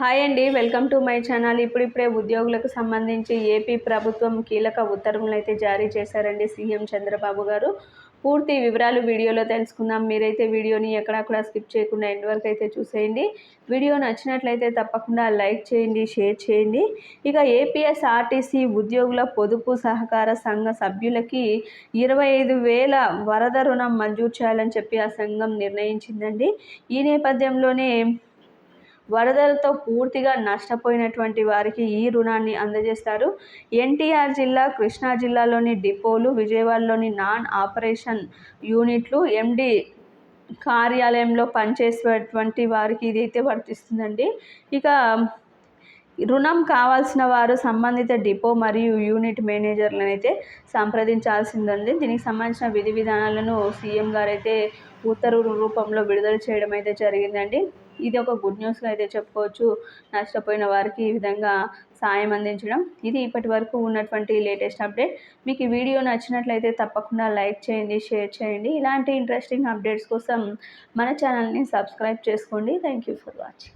Hi అండి welcome to my channel. ఇప్పుడిప్పుడే ఉద్యోగులకు సంబంధించి ఏపీ ప్రభుత్వం కీలక ఉత్తర్వులు అయితే జారీ చేశారండి సీఎం చంద్రబాబు గారు. పూర్తి వివరాలు వీడియోలో తెలుసుకుందాం. మీరైతే వీడియోని ఎక్కడక్కడ స్కిప్ చేయకుండా ఎండ్ వరకు అయితే చూసేయండి. వీడియో నచ్చినట్లయితే తప్పకుండా లైక్ చేయండి షేర్ చేయండి. ఇక ఏపీఎస్ఆర్టీసీ ఉద్యోగుల పొదుపు సహకార సంఘ సభ్యులకి ఇరవై ఐదు వేల వరద రుణం మంజూరు చేయాలని చెప్పి ఆ సంఘం నిర్ణయించిందండి. ఈ నేపథ్యంలోనే వరదలతో పూర్తిగా నష్టపోయినటువంటి వారికి ఈ రుణాన్ని అందజేస్తారు. ఎన్టీఆర్ జిల్లా కృష్ణా జిల్లాలోని డిపోలు విజయవాడలోని నాన్ ఆపరేషన్ యూనిట్లు ఎండి కార్యాలయంలో పనిచేసేటువంటి వారికి ఇదైతే వర్తిస్తుందండి. ఇక రుణం కావాల్సిన వారు సంబంధిత డిపో మరియు యూనిట్ మేనేజర్లను అయితే సంప్రదించాల్సిందండి. దీనికి సంబంధించిన విధి విధానాలను సీఎం గారు అయితే ఉత్తర్వుల రూపంలో విడుదల చేయడం అయితే జరిగిందండి. ఇది ఒక గుడ్ న్యూస్గా అయితే చెప్పుకోవచ్చు. నష్టపోయిన వారికి ఈ విధంగా సాయం అందించడం. ఇది ఇప్పటి వరకు ఉన్నటువంటి లేటెస్ట్ అప్డేట్. మీకు ఈ వీడియో నచ్చినట్లయితే తప్పకుండా లైక్ చేయండి షేర్ చేయండి. ఇలాంటి ఇంట్రెస్టింగ్ అప్డేట్స్ కోసం మన ఛానల్ని సబ్స్క్రైబ్ చేసుకోండి. Thank you for watching.